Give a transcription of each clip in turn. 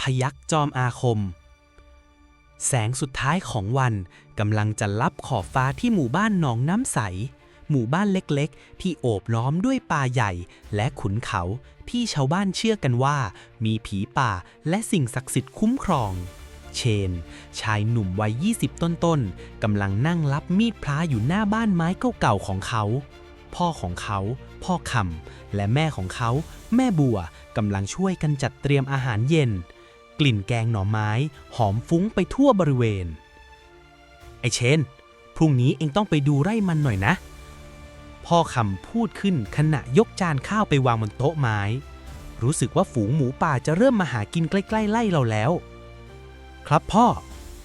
พยักจอมอาคม แสงสุดท้ายของวันกำลังจะลับขอบฟ้าที่หมู่บ้านหนองน้ำใส หมู่บ้านเล็กๆ ที่โอบล้อมด้วยป่าใหญ่และขุนเขาที่ชาวบ้านเชื่อกันว่า มีผีป่าและสิ่งศักดิ์สิทธิ์คุ้มครอง เชน ชายหนุ่มวัย 20 ต้นๆกำลังนั่งรับมีดพระอยู่หน้าบ้านไม้เก่าๆของเขา พ่อของเขา พ่อคำและแม่ของเขา แม่บัวกำลังช่วยกันจัดเตรียมอาหารเย็น กลิ่นแกงหน่อไม้หอมฟุ้งไปทั่วบริเวณ ไอเชน พรุ่งนี้เองต้องไปดูไร่มันหน่อยนะ พ่อคำพูดขึ้นขณะยกจานข้าวไปวางบนโต๊ะไม้ รู้สึกว่าฝูงหมูป่าจะเริ่มมาหากินใกล้ๆไล่เราแล้ว ครับพ่อ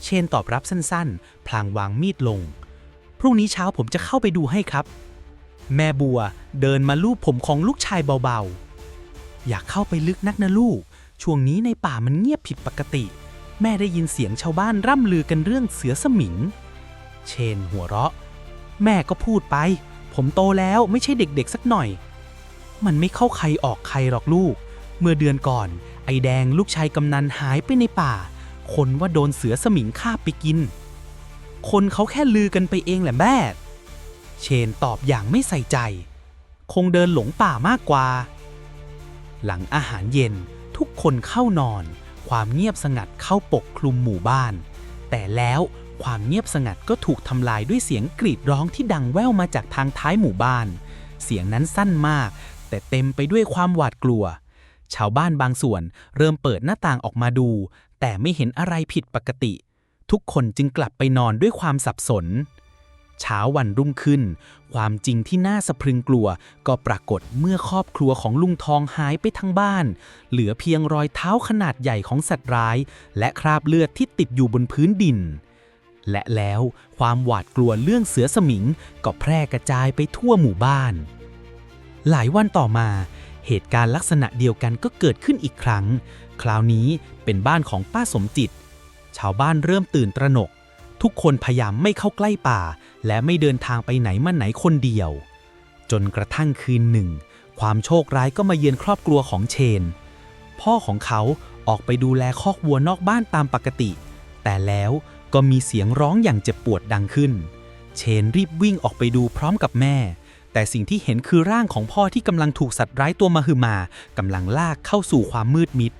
เชนตอบรับสั้นๆ พลางวางมีดลง พรุ่งนี้เช้าผมจะเข้าไปดูให้ครับ แม่บัวเดินมาลูบผมของลูกชายเบาๆ อยากเข้าไปลึกนักนะลูก ช่วงนี้ในป่ามันเงียบผิดปกติ แม่ได้ยินเสียงชาวบ้านร่ำลือกันเรื่องเสือสมิง เชนหัวเราะ แม่ก็พูดไป ผมโตแล้วไม่ใช่เด็กๆสักหน่อย มันไม่เข้าใครออกใครหรอกลูก เมื่อเดือนก่อน ไอแดงลูกชายกำนันหายไปในป่า คนว่าโดนเสือสมิงฆ่าไปกิน คนเขาแค่ลือกันไปเองแหละแม่ เชนตอบอย่างไม่ใส่ใจ คงเดินหลงป่ามากกว่า หลังอาหารเย็น ทุกคนเข้านอน ความเงียบสงัดเข้าปกคลุมหมู่บ้าน แต่แล้วความเงียบสงัดก็ถูกทำลายด้วยเสียงกรีดร้องที่ดังแว่วมาจากทางท้ายหมู่บ้าน เสียงนั้นสั้นมาก แต่เต็มไปด้วยความหวาดกลัว ชาวบ้านบางส่วนเริ่มเปิดหน้าต่างออกมาดู แต่ไม่เห็นอะไรผิดปกติ ทุกคนจึงกลับไปนอนด้วยความสับสน เช้าวันรุ่งขึ้น ความจริงที่น่าสะพรึงกลัว ก็ปรากฏเมื่อครอบครัวของลุงทองหายไปทั้งบ้าน เหลือเพียงรอยเท้าขนาดใหญ่ของสัตว์ร้าย และคราบเลือดที่ติดอยู่บนพื้นดิน และแล้วความหวาดกลัวเรื่องเสือสมิงก็แพร่กระจายไปทั่วหมู่บ้าน หลายวันต่อมา เหตุการณ์ลักษณะเดียวกันก็เกิดขึ้นอีกครั้ง คราวนี้เป็นบ้านของป้าสมจิต ชาวบ้านเริ่มตื่นตระหนก ทุกคนพยายามไม่เข้าใกล้ป่า และไม่เดินทางไปไหนมาไหนคนเดียว จนกระทั่งคืนหนึ่ง ความโชคร้ายก็มาเยือนครอบครัวของเชน พ่อของเขาออกไปดูแลคอกวัวนอกบ้านตามปกติ แต่แล้วก็มีเสียงร้องอย่างเจ็บปวดดังขึ้น เชนรีบวิ่งออกไปดูพร้อมกับแม่ แต่สิ่งที่เห็นคือร่างของพ่อที่กำลังถูกสัตว์ร้ายตัวมหึมากำลังลากเข้าสู่ความมืดมิด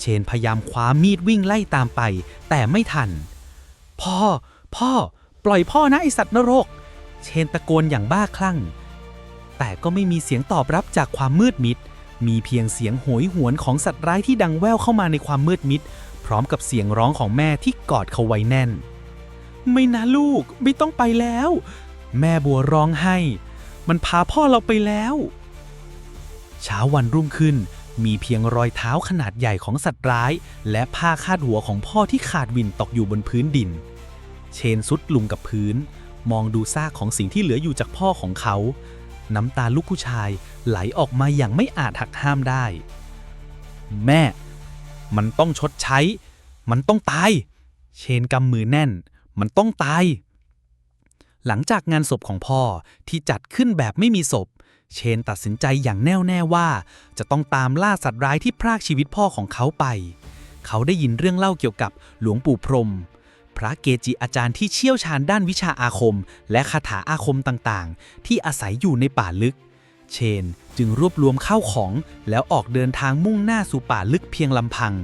เชนพยายามคว้ามีดวิ่งไล่ตามไป แต่ไม่ทัน พ่อ พ่อ ปล่อยพ่อนะไอสัตว์นรก เชนตะโกนอย่างบ้าคลั่ง แต่ก็ไม่มีเสียงตอบรับจากความมืดมิด มีเพียงเสียงโหยหวนของสัตว์ร้ายที่ดังแว่วเข้ามาในความมืดมิด พร้อมกับเสียงร้องของแม่ที่กอดเขาไว้แน่น ไม่นะลูกไม่ต้องไปแล้ว แม่บัวร้องไห้ มันพาพ่อเราไปแล้ว เช้าวันรุ่งขึ้นมีเพียงรอยเท้าขนาดใหญ่ของสัตว์ร้าย และผ้าคาดหัวของพ่อที่ขาดวินตกอยู่บนพื้นดิน เชนสุดลุงกับพื้น มองดูซากของสิ่งที่เหลืออยู่จากพ่อของเขา น้ำตาลูกผู้ชายไหลออกมาอย่างไม่อาจหักห้ามได้ แม่ มันต้องชดใช้ มันต้องตาย เชนกำมือแน่น มันต้องตาย หลังจากงานศพของพ่อที่จัดขึ้นแบบไม่มีศพ เชนตัดสินใจอย่างแน่วแน่ว่า จะต้องตามล่าสัตว์ร้ายที่พรากชีวิตพ่อของเขาไป เขาได้ยินเรื่องเล่าเกี่ยวกับหลวงปู่พรหม พระเกจิอาจารย์ที่เชี่ยวชาญด้านวิชาอาคม และคาถาอาคมต่างๆ ที่อาศัยอยู่ในป่าลึก เชนจึงรวบรวมข้าวของแล้วออกเดินทางมุ่งหน้าสู่ป่าลึกเพียงลำพัง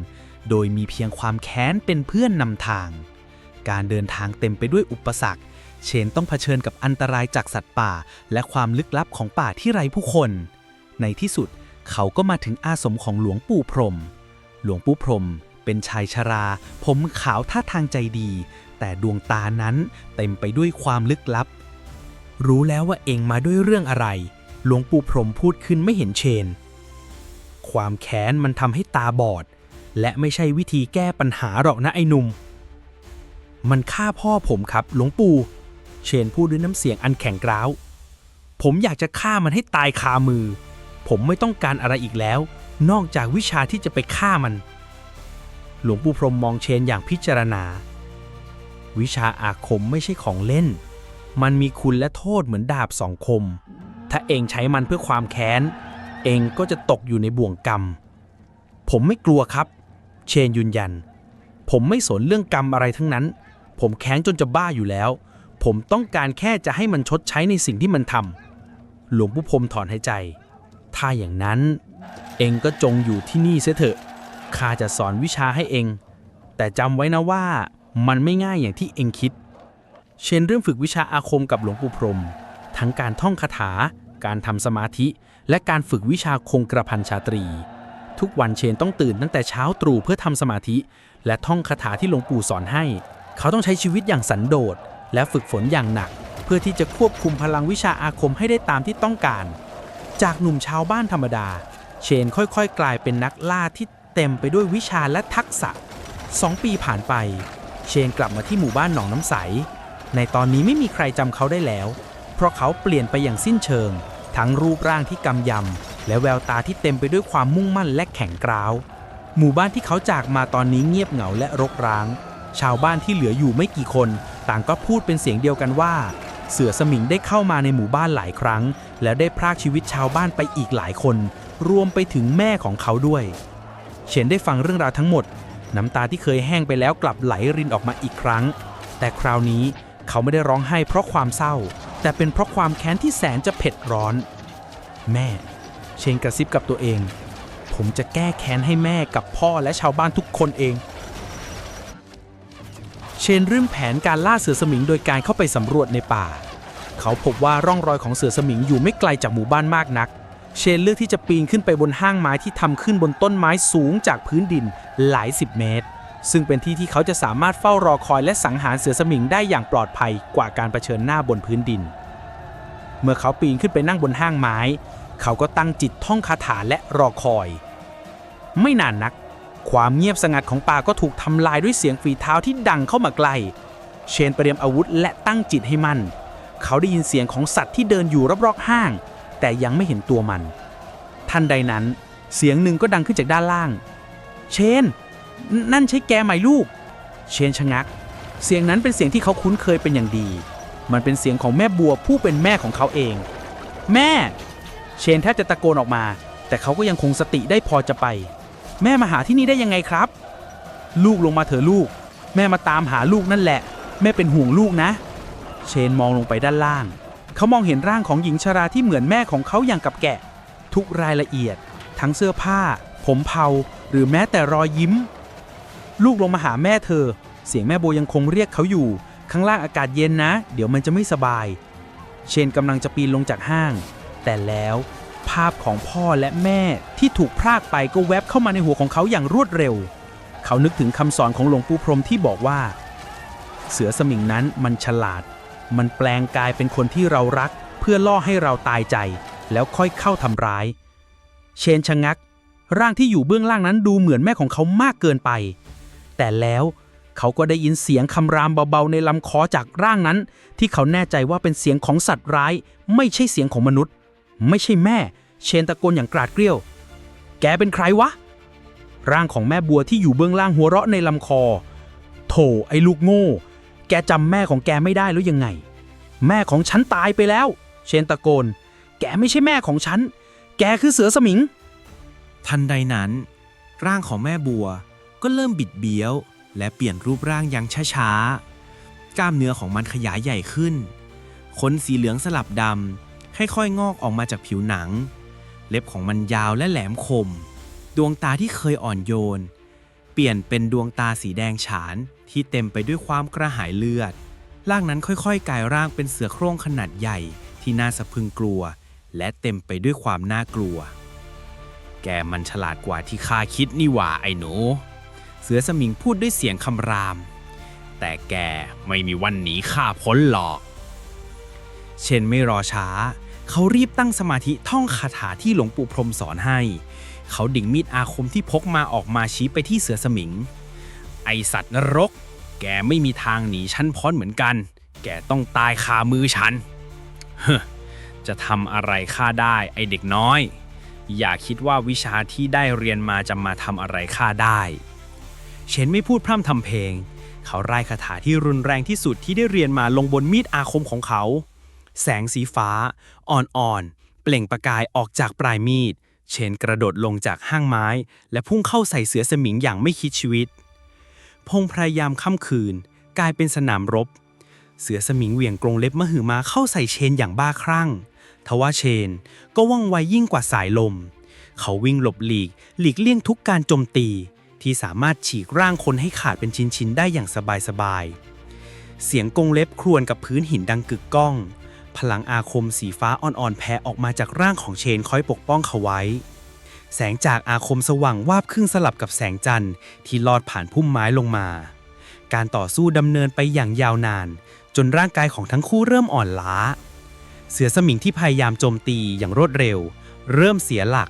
โดยมีเพียงความแค้นเป็นเพื่อนนำทาง การเดินทางเต็มไปด้วยอุปสรรค เชนต้องเผชิญกับอันตรายจากสัตว์ป่า และความลึกลับของป่าที่ไร้ผู้คน ในที่สุดเขาก็มาถึงอาสมของหลวงปู่พรม หลวงปู่พรม เป็นชายชรา ผมขาวท่าทางใจดี แต่ดวงตานั้นเต็มไปด้วยความลึกลับ รู้แล้วว่าเองมาด้วยเรื่องอะไร หลวงปู่พรหมพูดขึ้นไม่เห็นเชน ความแค้นมันทำให้ตาบอด และไม่ใช่วิธีแก้ปัญหาหรอกนะไอ้หนุ่ม มันฆ่าพ่อผมครับ หลวงปู่ เชนพูดด้วยน้ำเสียงอันแข็งกร้าว ผมอยากจะฆ่ามันให้ตายคามือ ผมไม่ต้องการอะไรอีกแล้ว นอกจากวิชาที่จะไปฆ่ามัน หลวงปู่พรมมองเชนอย่างพิจารณา วิชาอาคมไม่ใช่ของเล่น มันมีคุณและโทษเหมือนดาบสองคม ถ้าเองใช้มันเพื่อความแค้น เองก็จะตกอยู่ในบ่วงกรรม ผมไม่กลัวครับ เชนยืนยัน ผมไม่สนเรื่องกรรมอะไรทั้งนั้น ผมแค้นจนจะบ้าอยู่แล้ว ผมต้องการแค่จะให้มันชดใช้ในสิ่งที่มันทำหลวงปู่พรมถอนหายใจ ถ้าอย่างนั้น เองก็จงอยู่ที่นี่เสียเถอะ ข้าจะสอนวิชาให้เอง แต่จำไว้นะว่ามันไม่ง่ายอย่างที่เองคิด เชนเริ่มฝึกวิชาอาคมกับหลวงปู่พรม ทั้งการท่องคาถา การทำสมาธิ และการฝึกวิชาคงกระพันชาตรี ทุกวันเชนต้องตื่นตั้งแต่เช้าตรู่เพื่อทำสมาธิ และท่องคาถาที่หลวงปู่สอนให้ เขาต้องใช้ชีวิตอย่างสันโดษ และฝึกฝนอย่างหนัก เพื่อที่จะควบคุมพลังวิชาอาคมให้ได้ตามที่ต้องการ จากหนุ่มชาวบ้านธรรมดา เชนค่อยๆ กลายเป็นนักล่าที่ เต็มไปด้วยวิชาและทักษะสองปีผ่านไป เชนกลับมาที่หมู่บ้านหนองน้ำใส ในตอนนี้ไม่มีใครจำเขาได้แล้ว เพราะเขาเปลี่ยนไปอย่างสิ้นเชิง ทั้งรูปร่างที่กำยำ และแววตาที่เต็มไปด้วยความมุ่งมั่นและแข็งกร้าว หมู่บ้านที่เขาจากมาตอนนี้เงียบเหงาและรกร้าง ชาวบ้านที่เหลืออยู่ไม่กี่คน ต่างก็พูดเป็นเสียงเดียวกันว่า เสือสมิงได้เข้ามาในหมู่บ้านหลายครั้ง และได้พรากชีวิตชาวบ้านไปอีกหลายคน รวมไปถึงแม่ของเขาด้วย เชนได้ฟังเรื่องราวทั้งหมด น้ำตาที่เคยแห้งไปแล้วกลับไหลรินออกมาอีกครั้ง แต่คราวนี้เขาไม่ได้ร้องไห้เพราะความเศร้า แต่เป็นเพราะความแค้นที่แสนจะเผ็ดร้อน แม่ เชนกระซิบกับตัวเอง ผมจะแก้แค้นให้แม่กับพ่อและชาวบ้านทุกคนเอง เชนเริ่มแผนการล่าเสือสมิงโดยการเข้าไปสำรวจในป่า เขาพบว่าร่องรอยของเสือสมิงอยู่ไม่ไกลจากหมู่บ้านมากนัก เชนเลือกที่จะปีนขึ้นไปบนห้างไม้ที่ทำขึ้นบนต้นไม้สูงจากพื้นดินหลายสิบเมตร ซึ่งเป็นที่ที่เขาจะสามารถเฝ้ารอคอยและสังหารเสือสมิงได้อย่างปลอดภัยกว่าการเผชิญหน้าบนพื้นดิน เมื่อเขาปีนขึ้นไปนั่งบนห้างไม้ เขาก็ตั้งจิตท่องคาถาและรอคอย ไม่นานนัก ความเงียบสงัดของป่าก็ถูกทำลายด้วยเสียงฝีเท้าที่ดังเข้ามาใกล้เชนเตรียมอาวุธและตั้งจิตให้มั่น เขาได้ยินเสียงของสัตว์ที่เดินอยู่รอบๆห้าง แต่ยังไม่เห็นตัวมัน ทันใดนั้น เสียงหนึ่งก็ดังขึ้นจากด้านล่าง เชน นั่นใช่แกไหมลูก เชนชะงัก เสียงนั้นเป็นเสียงที่เขาคุ้นเคยเป็นอย่างดี มันเป็นเสียงของแม่บัวผู้เป็นแม่ของเขาเอง แม่ เชนแทบจะตะโกนออกมา แต่เขาก็ยังคงสติได้พอจะไป แม่มาหาที่นี่ได้ยังไงครับ ลูกลงมาเถอะลูก แม่มาตามหาลูกนั่นแหละ แม่เป็นห่วงลูกนะ เชนมองลงไปด้านล่าง เขามองเห็นร่างของหญิงชราที่เหมือนแม่ของเขาอย่างกับแกะ ทุกรายละเอียด ทั้งเสื้อผ้า ผมเผาหรือแม้แต่รอยยิ้ม ลูกลงมาหาแม่เธอ เสียงแม่โบยังคงเรียกเขาอยู่ ข้างล่างอากาศเย็นนะ เดี๋ยวมันจะไม่สบาย เชนกำลังจะปีนลงจากห้าง แต่แล้วภาพของพ่อและแม่ที่ถูกพรากไปก็แวบเข้ามาในหัวของเขาอย่างรวดเร็ว เขานึกถึงคำสอนของหลวงปู่พรมที่บอกว่า เสือสมิงนั้นมันฉลาด มันแปลงกายเป็นคนที่เรารัก เพื่อล่อให้เราตายใจ แล้วค่อยเข้าทำร้าย เชนชะงัก ร่างที่อยู่เบื้องล่างนั้นดูเหมือนแม่ของเขามากเกินไป แต่แล้วเขาก็ได้ยินเสียงคำรามเบาๆในลำคอจากร่างนั้น ที่เขาแน่ใจว่าเป็นเสียงของสัตว์ร้าย ไม่ใช่เสียงของมนุษย์ ไม่ใช่แม่ เชนตะโกนอย่างกราดเกรี้ยว แกเป็นใครวะ ร่างของแม่บัวที่อยู่เบื้องล่างหัวเราะในลำคอ โถไอ้ลูกโง่ แกจำแม่ของแกไม่ได้หรือยังไง แม่ของฉันตายไปแล้ว เชนตะโกน แกไม่ใช่แม่ของฉัน แกคือเสือสมิง ทันใดนั้น ร่างของแม่บัวก็เริ่มบิดเบี้ยว และเปลี่ยนรูปร่างอย่างช้าๆ กล้ามเนื้อของมันขยายใหญ่ขึ้น ขนสีเหลืองสลับดำค่อยๆงอกออกมาจากผิวหนัง เล็บของมันยาวและแหลมคม ดวงตาที่เคยอ่อนโยน เปลี่ยนเป็นดวงตาสีแดงฉาน ที่เต็มไปด้วยความกระหายเลือด ร่างนั้นค่อยๆกลายร่างเป็นเสือโคร่งขนาดใหญ่ที่น่าสะพึงกลัว และเต็มไปด้วยความน่ากลัว แกมันฉลาดกว่าที่ข้าคิดนี่หว่าไอ้หนู เสือสมิงพูดด้วยเสียงคำราม แต่แกไม่มีวันหนีข้าพ้นหรอก เชนไม่รอช้า เขารีบตั้งสมาธิท่องคาถาที่หลวงปู่พรมสอนให้ เขาดิ่งมีดอาคมที่พกมาออกมาชี้ไปที่เสือสมิง ไอสัตว์นรก แกไม่มีทางหนีฉันพ้นเหมือนกัน แกต้องตายคามือฉัน เฮ้จะทำอะไรข้าได้ไอเด็กน้อย อย่าคิดว่าวิชาที่ได้เรียนมาจะมาทำอะไรข้าได้ เชนไม่พูดพร่ำทำเพลง เขาไล่คาถาที่รุนแรงที่สุดที่ได้เรียนมาลงบนมีดอาคมของเขา แสงสีฟ้า อ่อนๆ เปล่งประกายออกจากปลายมีด เชนกระโดดลงจากห้างไม้ และพุ่งเข้าใส่เสือสมิงอย่างไม่คิดชีวิต พงพยายามค่ำคืน กลายเป็นสนามรบ เสือสมิงเหวี่ยงกรงเล็บมหึมาเข้าใส่เชนอย่างบ้าคลั่ง ทว่าเชนก็ว่องไวยิ่งกว่าสายลม เขาวิ่งหลบหลีกหลีกเลี่ยงทุกการโจมตี ที่สามารถฉีกร่างคนให้ขาดเป็นชิ้นๆได้อย่างสบายๆ เสียงกรงเล็บครวนกับพื้นหินดังกึกก้อง พลังอาคมสีฟ้าอ่อนๆแผ่ออกมาจากร่างของเชนคอยปกป้องเขาไว้ แสงจากอาคมสว่างวาบครึ่งสลับกับแสงจันทร์ที่ลอดผ่านพุ่มไม้ลงมา การต่อสู้ดำเนินไปอย่างยาวนาน จนร่างกายของทั้งคู่เริ่มอ่อนล้า เสือสมิงที่พยายามโจมตีอย่างรวดเร็ว เริ่มเสียหลัก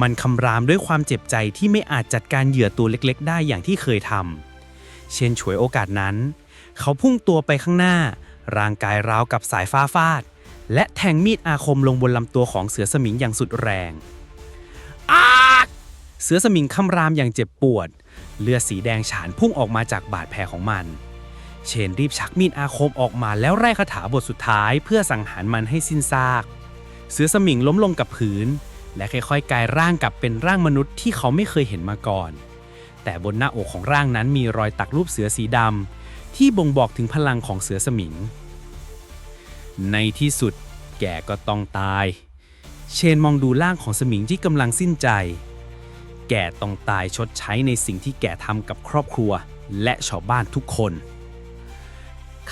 มันคำรามด้วยความเจ็บใจที่ไม่อาจจัดการเหยื่อตัวเล็กๆ ได้อย่างที่เคยทำเช่นฉวยโอกาสนั้น เขาพุ่งตัวไปข้างหน้า ร่างกายราวกับสายฟ้าฟาดและแทงมีดอาคมลงบนลำตัวของเสือสมิงอย่างสุดแรง อาเสือสมิงคำรามอย่างเจ็บปวด เลือดสีแดงฉานพุ่งออกมาจากบาดแผลของมัน เชนรีบชักมีดอาคมออกมาแล้วไล่คาถาบทสุดท้ายเพื่อสังหารมันให้สิ้นซาก เสือสมิงล้มลงกับพื้น และค่อยๆกลายร่างกลับเป็นร่างมนุษย์ที่เขาไม่เคยเห็นมาก่อน แต่บนหน้าอกของร่างนั้นมีรอยตักรูปเสือสีดำที่บ่งบอกถึงพลังของเสือสมิง ในที่สุดแกก็ต้องตาย เชนมองดูร่างของสมิงที่กำลังสิ้นใจ แกต้องตายชดใช้ในสิ่งที่แกทำกับครอบครัวและชาวบ้านทุกคน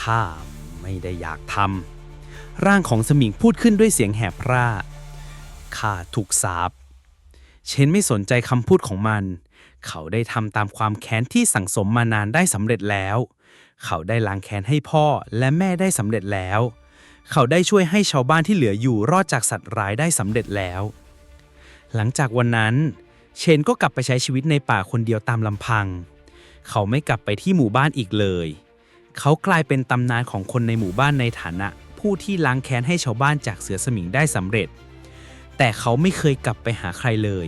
ข้าไม่ได้อยากทำ ร่างของสมิงพูดขึ้นด้วยเสียงแหบพร่า ข้าถูกสาปเชนไม่สนใจคำพูดของมัน เขาได้ทำตามความแค้นที่สั่งสมมานานได้สำเร็จแล้ว เขาได้ล้างแค้นให้พ่อและแม่ได้สำเร็จแล้วเเขาได้ช่วยให้ชาวบ้านที่เหลืออยู่รอดจากสัตว์ร้ายได้สำเร็จแล้ว หลังจากวันนั้น เชนก็กลับไปใช้ชีวิตในป่าคนเดียวตามลำพัง เขาไม่กลับไปที่หมู่บ้านอีกเลย เขากลายเป็นตำนานของคนในหมู่บ้านในฐานะ ผู้ที่ล้างแค้นให้ชาวบ้านจากเสือสมิงได้สำเร็จ แต่เขาไม่เคยกลับไปหาใครเลย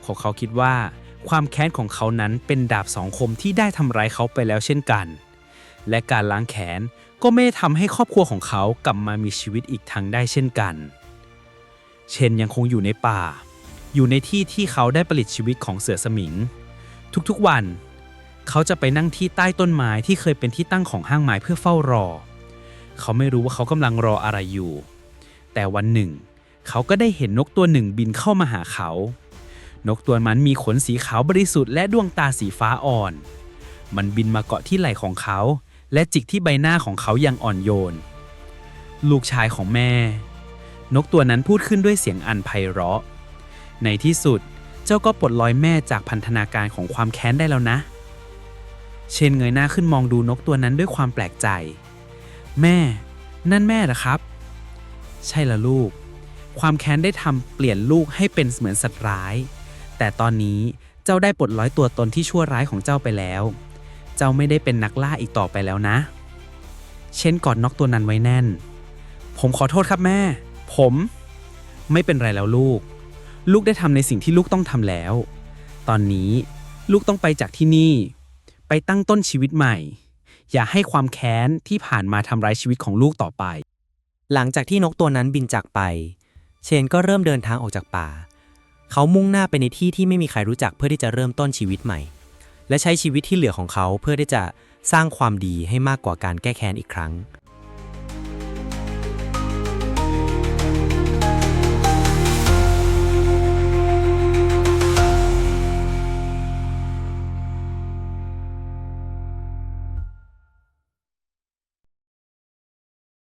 เพราะเขาคิดว่า ความแค้นของเขานั้นเป็นดาบสองคมที่ได้ทำร้ายเขาไปแล้วเช่นกัน และการล้างแค้นก็ไม่ทำให้ครอบครัวของเขากลับมามีชีวิตอีกทางได้เช่นกัน เชนยังคงอยู่ในป่า อยู่ในที่ที่เขาได้ผลิตชีวิตของเสือสมิง ทุกๆวัน เขาจะไปนั่งที่ใต้ต้นไม้ที่เคยเป็นที่ตั้งของห้างไม้เพื่อเฝ้ารอ เขาไม่รู้ว่าเขากำลังรออะไรอยู่ แต่วันหนึ่ง เขาก็ได้เห็นนกตัวหนึ่งบินเข้ามาหาเขา นกตัวนั้นมีขนสีขาวบริสุทธิ์และดวงตาสีฟ้าอ่อน มันบินมาเกาะที่ไหล่ของเขา และจิกที่ใบหน้าของเขาอย่างอ่อนโยน ลูกชายของแม่ นกตัวนั้นพูดขึ้นด้วยเสียงอันไพเราะ ในที่สุดเจ้าก็ปลดลอยแม่จากพันธนาการของความแค้นได้แล้วนะ เชนเงยหน้าขึ้นมองดูนกตัวนั้นด้วยความแปลกใจ แม่ นั่นแม่เหรอครับ ใช่ละลูก ความแค้นได้ทำเปลี่ยนลูกให้เป็นเหมือนสัตว์ร้าย แต่ตอนนี้เจ้าได้ปลดร้อยตัวตนที่ชั่วร้ายของเจ้าไปแล้ว เจ้าไม่ได้เป็นนักล่าอีกต่อไปแล้วนะ เช่นกอดนกตัวนั้นไว้แน่น ผมขอโทษครับแม่ ผม ไม่เป็นไรแล้วลูก ลูกได้ทำในสิ่งที่ลูกต้องทำแล้ว ตอนนี้ลูกต้องไปจากที่นี่ ไปตั้งต้นชีวิตใหม่ อย่าให้ความแค้นที่ผ่านมาทำร้ายชีวิตของลูกต่อไป หลังจากที่นกตัวนั้นบินจากไป เชนก็เริ่มเดินทางออกจากป่า เขามุ่งหน้าไปในที่ที่ไม่มีใครรู้จักเพื่อที่จะเริ่มต้นชีวิตใหม่ และใช้ชีวิตที่เหลือของเขาเพื่อที่จะสร้างความดีให้มากกว่าการแก้แค้นอีกครั้ง